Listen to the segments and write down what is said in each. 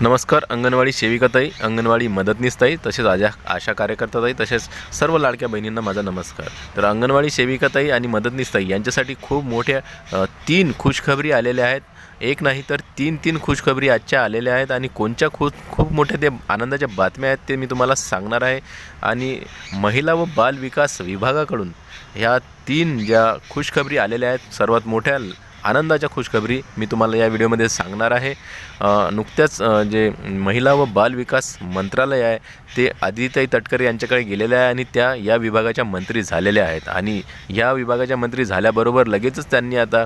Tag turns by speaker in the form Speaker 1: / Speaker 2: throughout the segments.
Speaker 1: नमस्कार अंगणवाडी सेविकाताई अंगणवाडी मदतनीसताई तसेच आजा आशा कार्यकर्ताताई तसेच सर्व लाडक्या बहिणींना माझा नमस्कार. तर अंगणवाडी सेविकाताई आणि मदतनीसताई यांच्यासाठी खूप मोठ्या तीन खुशखबरी आलेल्या आहेत. एक नाही तर तीन तीन खुशखबरी आजच्या आलेल्या आहेत आणि कोणत्या खूप खूप मोठ्या ते आनंदाच्या बातम्या आहेत ते मी तुम्हाला सांगणार आहे. आणि महिला व बाल विकास विभागाकडून ह्या तीन ज्या खुशखबरी आलेल्या आहेत सर्वात मोठ्या आनंदाच्या खुशखबरी मी तुम्हाला या व्हिडिओमध्ये सांगणार आहे. नुकत्याच जे महिला व बाल विकास मंत्रालय आहे ते आदिताई तटकरे यांच्याकडे गेलेले आहे आणि त्या या विभागाच्या मंत्री झालेल्या आहेत. आणि या विभागाच्या मंत्री झाल्याबरोबर लगेचच त्यांनी आता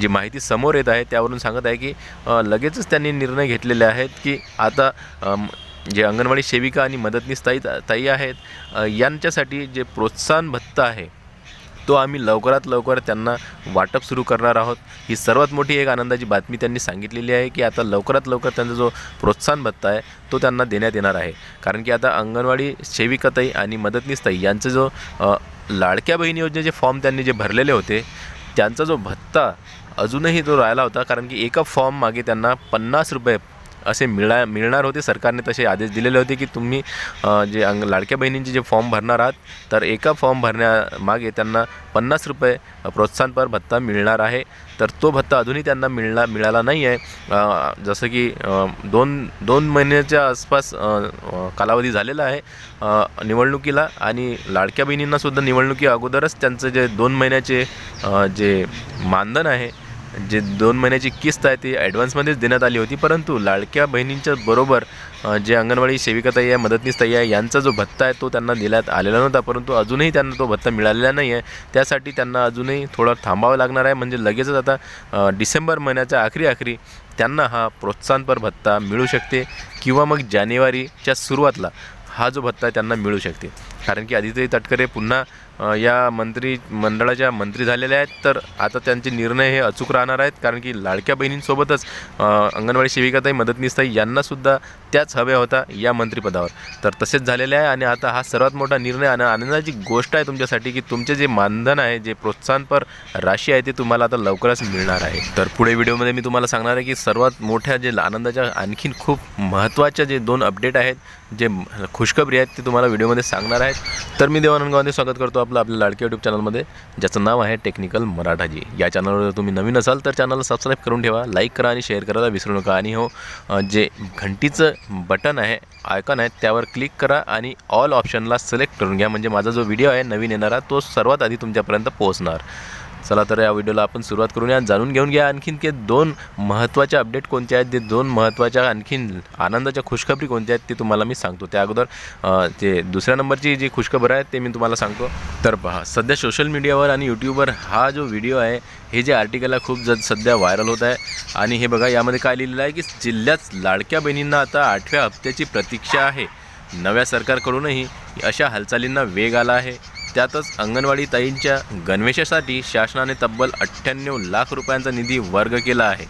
Speaker 1: जी माहिती समोर येत आहे त्यावरून सांगत आहे की लगेचच त्यांनी निर्णय घेतलेले आहेत की आता जे अंगणवाडी सेविका आणि मदतनीस ताई ताई आहेत यांच्यासाठी जे प्रोत्साहन भत्ता आहे तो आम्ही लवकरात लवकर त्यांना वाटप सुरू करणार आहोत. ही सर्वात मोठी एक आनंदाची बातमी त्यांनी सांगितलेली आहे की आता लवकरात लवकर त्यांचा जो प्रोत्साहन भत्ता आहे तो त्यांना देण्यात येणार आहे. कारण की आता अंगणवाडी सेविकाताई आणि मदतनीसताई यांचं जो लाडक्या बहीण योजनेचे फॉर्म त्यांनी जे भरलेले होते त्यांचा जो भत्ता अजूनही तो राहिला होता. कारण की एका फॉर्म मागे त्यांना पन्नास रुपये असे मिळा मिळणार होते. सरकारने तसे आदेश दिलेले होते की तुम्ही जे अंग लाडक्या बहिणींचे जे फॉर्म भरणार आहात तर एका फॉर्म भरण्यामागे त्यांना पन्नास रुपये प्रोत्साहनपर भत्ता मिळणार आहे. तर तो भत्ता अजूनही त्यांना मिळणार मिळाला नाही आहे. जसं की दोन दोन महिन्याच्या आसपास कालावधी झालेला आहे निवडणुकीला. आणि लाडक्या बहिणींनासुद्धा निवडणुकी अगोदरच त्यांचं जे दोन महिन्याचे जे मानधन आहे जे दोन महिन्याची किस्त आहे ती ॲडव्हान्समध्येच देण्यात आली होती. परंतु लाडक्या बहिणींच्या बरोबर जे अंगणवाडी सेविकाताई आहे मदतनीसताई आहे यांचा जो भत्ता आहे तो त्यांना देण्यात आलेला नव्हता. परंतु अजूनही त्यांना तो भत्ता मिळालेला नाही आहे त्यासाठी त्यांना अजूनही थोडं थांबावं लागणार आहे. म्हणजे लगेचच आता डिसेंबर महिन्याच्या आखरी आखरी त्यांना हा प्रोत्साहनपर भत्ता मिळू शकते. किंवा मग जानेवारीच्या सुरुवातला हा जो भत्ता आहे त्यांना मिळू शकते. कारण की आदित्य तटकरे पुन्हा या मंत्री मंडळाच्या मंत्री झालेल्या आहेत. तर आता त्यांचे निर्णय हे अचूक राहणार आहेत. कारण की लाडक्या बहिणींसोबतच अंगणवाडी सेविकाताई मदतनीसताई यांनासुद्धा त्याच हव्या होता या मंत्रिपदावर. तर तसेच झालेले आहे आणि आता हा सर्वात मोठा निर्णय आणि आनंदाची गोष्ट आहे तुमच्यासाठी की तुमचे जे मानधन आहे जे प्रोत्साहनपर राशी आहे ते तुम्हाला आता लवकरच मिळणार आहे. तर पुढे व्हिडिओमध्ये मी तुम्हाला सांगणार आहे की सर्वात मोठ्या जे आनंदाच्या आणखीन खूप महत्त्वाच्या जे दोन अपडेट आहेत जे खुशखबरी आहेत ते तुम्हाला व्हिडिओमध्ये सांगणार आहे. आहेत तर मी देवानंद गांधी स्वागत करतो आपलं आपल्या लाडक्या यूट्यूब चॅनलमध्ये ज्याचं नाव आहे टेक्निकल मराठाजी. या चॅनलवर तुम्ही नवीन असाल तर चॅनलला सबस्क्राईब करून ठेवा. लाईक करा आणि शेअर करायला विसरू नका. आणि हो जे घंटीचं बटन आहे आयकॉन आहे त्यावर क्लिक करा आणि ऑल ऑप्शनला सिलेक्ट करून घ्या. म्हणजे माझा जो व्हिडिओ आहे नवीन येणारा तो सर्वात आधी तुमच्यापर्यंत पोहोचणार. चला तर या व्हिडिओला आपण सुरुवात करूया. जाणून घेऊन घ्या आणखीन ते दोन महत्त्वाच्या अपडेट कोणत्या आहेत ते दोन महत्त्वाच्या आणखीन आनंदाच्या खुशखबरी कोणत्या आहेत ते तुम्हाला मी सांगतो. त्या अगोदर ते दुसऱ्या नंबरची जी खुशखबर आहे ते मी तुम्हाला सांगतो. तर पहा सध्या सोशल मीडियावर आणि यूट्यूबवर हा जो व्हिडिओ आहे हे जे आर्टिकल आहे खूप ज सध्या व्हायरल होत आहे. आणि हे बघा यामध्ये काय लिहिलेलं आहे की जिल्ह्यात लाडक्या बहिणींना आता आठव्या हप्त्याची प्रतीक्षा आहे. नव्या सरकारकडूनही अशा हालचालींना वेग आला आहे. त्यातच अंगणवाडी ताईंच्या गणवेशासाठी शासनाने तब्बल अठ्ठ्याण्णव लाख रुपयांचा निधी वर्ग केला आहे.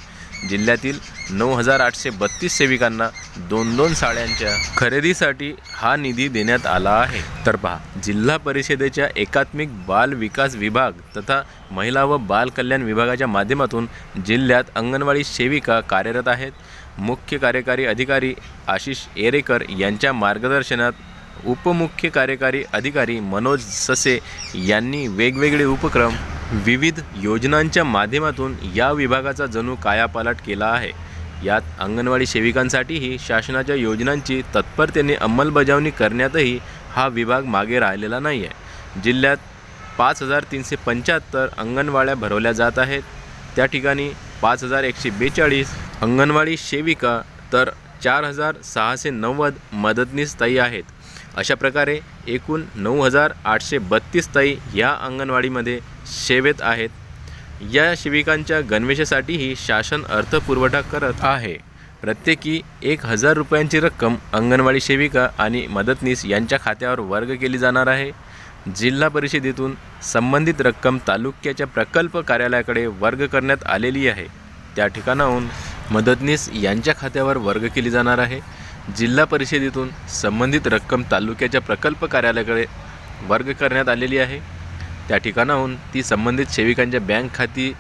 Speaker 1: जिल्ह्यातील नऊ हजार आठशे बत्तीस सेविकांना दोन दोन साड्यांच्या खरेदीसाठी हा निधी देण्यात आला आहे. तर पहा जिल्हा परिषदेच्या एकात्मिक बाल विकास विभाग तथा महिला व बाल कल्याण विभागाच्या माध्यमातून जिल्ह्यात अंगणवाडी सेविका कार्यरत आहेत. मुख्य कार्यकारी अधिकारी आशिष एरेकर यांच्या मार्गदर्शनात उपमुख्य कार्यकारी अधिकारी मनोज ससे यांनी वेगवेगळे उपक्रम विविध योजनांच्या माध्यमातून या विभागाचा जणू कायापालट केला आहे. यात अंगणवाडी सेविकांसाठीही शासनाच्या योजनांची तत्परतेने अंमलबजावणी करण्यातही हा विभाग मागे राहिलेला नाही आहे जिल्ह्यात पाच हजार तीनशे पंच्याहत्तर अंगणवाड्या भरवल्या जात आहेत. त्या ठिकाणी पाच हजार एकशे बेचाळीस अंगणवाडी सेविका तर चार हजार सहाशे नव्वद मदतनीस आहेत. अशा प्रकारे एकूण नऊ हजार आठशे बत्तीस ताई या अंगणवाडीमध्ये सेवेत आहेत. या सेविकांच्या गणवेशासाठीही शासन अर्थपुरवठा करत आहे. प्रत्येकी एक हजार रुपयांची रक्कम अंगणवाडी सेविका आणि मदतनीस यांच्या खात्यावर वर्ग केली जाणार आहे. जिल्हा परिषदेतून संबंधित रक्कम तालुक्याच्या प्रकल्प कार्यालयाकडे वर्ग करण्यात आलेली आहे. त्या ठिकाणाहून मदतनीस यांच्या खात्यावर वर्ग केली जाणार आहे. जिल्हा परिषदेतून संबंधित रक्कम तालुक्याच्या प्रकल्प कार्यालयाकडे वर्ग करण्यात आलेली आहे. त्या ठिकाणाहून ती संबंधित सेविकांच्या बँक खाती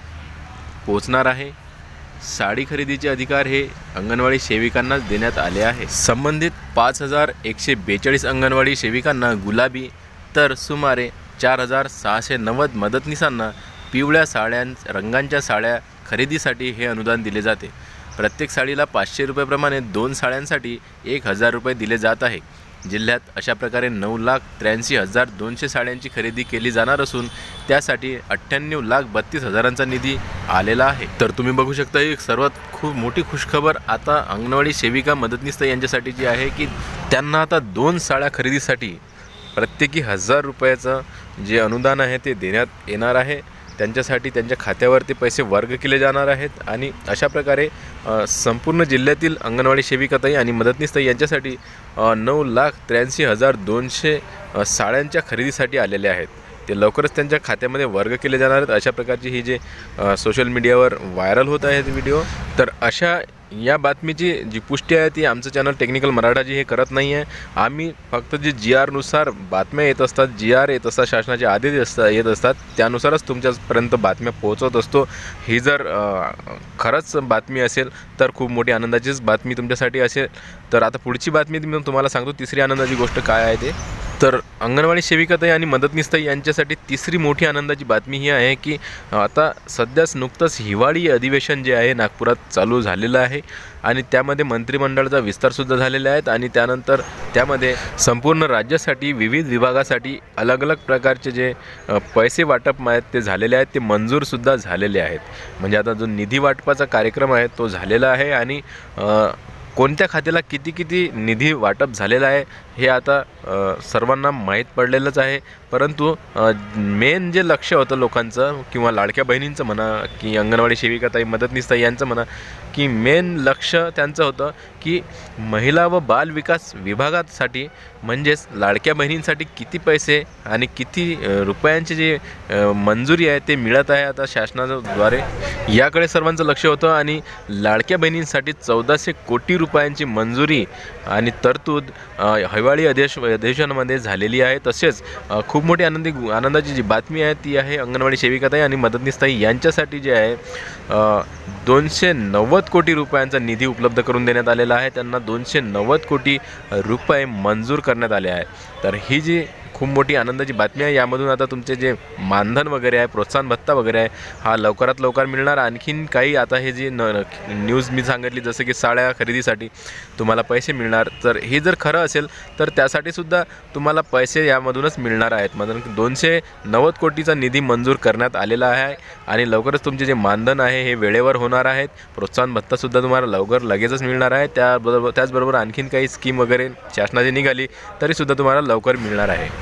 Speaker 1: पोचणार आहे. साडी खरेदीचे अधिकार हे अंगणवाडी सेविकांनाच देण्यात आले आहे. संबंधित पाच हजार एकशे बेचाळीस अंगणवाडी सेविकांना गुलाबी तर सुमारे चार हजार सहाशे नव्वद मदतनीसांना पिवळ्या साड्यां रंगांच्या साड्या खरेदीसाठी हे अनुदान दिले जाते. प्रत्येक साडीला पाचशे रुपयाप्रमाणे दोन साड्यांसाठी एक हजार रुपये दिले जात आहे. जिल्ह्यात अशा प्रकारे नऊ लाख त्र्याऐंशी हजार दोनशे साड्यांची खरेदी केली जाणार असून त्यासाठी अठ्ठ्याण्णव लाख बत्तीस हजारांचा निधी आलेला आहे. तर तुम्ही बघू शकता एक सर्वात खूप मोठी खुशखबर आता अंगणवाडी सेविका मदतनीस यांच्यासाठी जी आहे की त्यांना आता दोन साड्या खरेदीसाठी प्रत्येकी हजार रुपयाचं जे अनुदान आहे ते देण्यात येणार आहे. त्यांच्यासाठी त्यांच्या खात्यावर ते पैसे वर्ग केले जाणार आहेत आणि अशा प्रकारे संपूर्ण जिल्ह्यातील अंगणवाडी सेविकाताई आणि मदतनीसताई यांच्यासाठी नऊ लाख त्र्याऐंशी हजार दोनशे साड्यांच्या खरेदीसाठी आलेले आहेत. ते लवकरच त्यांच्या खात्यामध्ये वर्ग केले जाणार आहेत. अशा प्रकारची ही जे सोशल मीडियावर व्हायरल होत आहेत व्हिडिओ तर अशा या बातमीची जी पुष्टी आहे ती आमचं चॅनल टेक्निकल मराठाजी हे करत नाही आहे आम्ही फक्त जे जी आरनुसार बातम्या येत असतात जी आर येत असतात शासनाचे आदेश असतात येत असतात त्यानुसारच तुमच्यापर्यंत बातम्या पोहोचवत असतो. ही जर खरंच बातमी असेल तर खूप मोठी आनंदाचीच बातमी तुमच्यासाठी असेल. तर आता पुढची बातमी मी तुम्हाला सांगतो तिसरी आनंदाची गोष्ट काय आहे ते. तर अंगणवाडी सेविकाताई आणि मदतनीसताई यांच्यासाठी तिसरी मोठी आनंदाची बातमी ही आहे की आता सध्याच नुकतंच हिवाळी अधिवेशन जे आहे नागपुरात चालू झालेलं आहे आणि त्यामध्ये मंत्रिमंडळाचा विस्तारसुद्धा झालेला आहे आणि त्यानंतर त्यामध्ये संपूर्ण राज्यासाठी विविध विभागासाठी अलग अलग प्रकारचे जे पैसे वाटप आहेत ते झालेले आहेत ते मंजूरसुद्धा झालेले आहेत. म्हणजे आता जो निधी वाटपाचा कार्यक्रम आहे तो झालेला आहे आणि कोणत्या खात्याला किती किती निधी वाटप झालेला आहे? हे आता सर्वांना माहीत पडलेलंच आहे. परंतु मेन जे लक्ष होतं लोकांचं किंवा लाडक्या बहिणींचं म्हणा की अंगणवाडी सेविकाताई मदतनीसताई यांचं म्हणा की मेन लक्ष त्यांचं होतं की महिला व बाल विकास विभागासाठी म्हणजेच लाडक्या बहिणींसाठी किती पैसे आणि किती रुपयांची जे मंजुरी आहे ते मिळत आहे आता शासनाद्वारे. याकडे सर्वांचं लक्ष होतं आणि लाडक्या बहिणींसाठी चौदाशे कोटी रुपयांची मंजुरी आणि तरतूद हवी हिवाळी अधिवेश अधिवेशनामध्ये झालेली आहे. तसेच खूप मोठी आनंदी आनंदाची जी बातमी आहे ती आहे अंगणवाडी सेविकाताई आणि मदतनीसताई यांच्यासाठी जे आहे दोनशे नव्वद कोटी रुपयांचा निधी उपलब्ध करून देण्यात आलेला आहे. त्यांना दोनशे नव्वद कोटी रुपये मंजूर करण्यात आले आहे. तर ही जी खूप मोठी आनंदाची बातमी आहे. यामधून आता तुमचे जे मानधन वगैरे आहे प्रोत्साहन भत्ता वगैरे आहे हा लवकरात लवकर मिळणार. आणखीन काही आता हे जी न न्यूज मी सांगितली जसं की साड्या खरेदीसाठी तुम्हाला पैसे मिळणार. तर हे जर खरं असेल तर त्यासाठी सुद्धा तुम्हाला पैसे यामधूनच मिळणार आहेत. मधून दोनशे नव्वद कोटीचा निधी मंजूर करण्यात आलेला आहे आणि लवकरच तुमचे जे मानधन आहे हे वेळेवर होणार आहेत. प्रोत्साहन भत्तासुद्धा तुम्हाला लवकर लगेचच मिळणार आहे. त्याबरोबर त्याचबरोबर आणखीन काही स्कीम वगैरे शासनाची निघाली तरीसुद्धा तुम्हाला लवकर मिळणार आहे.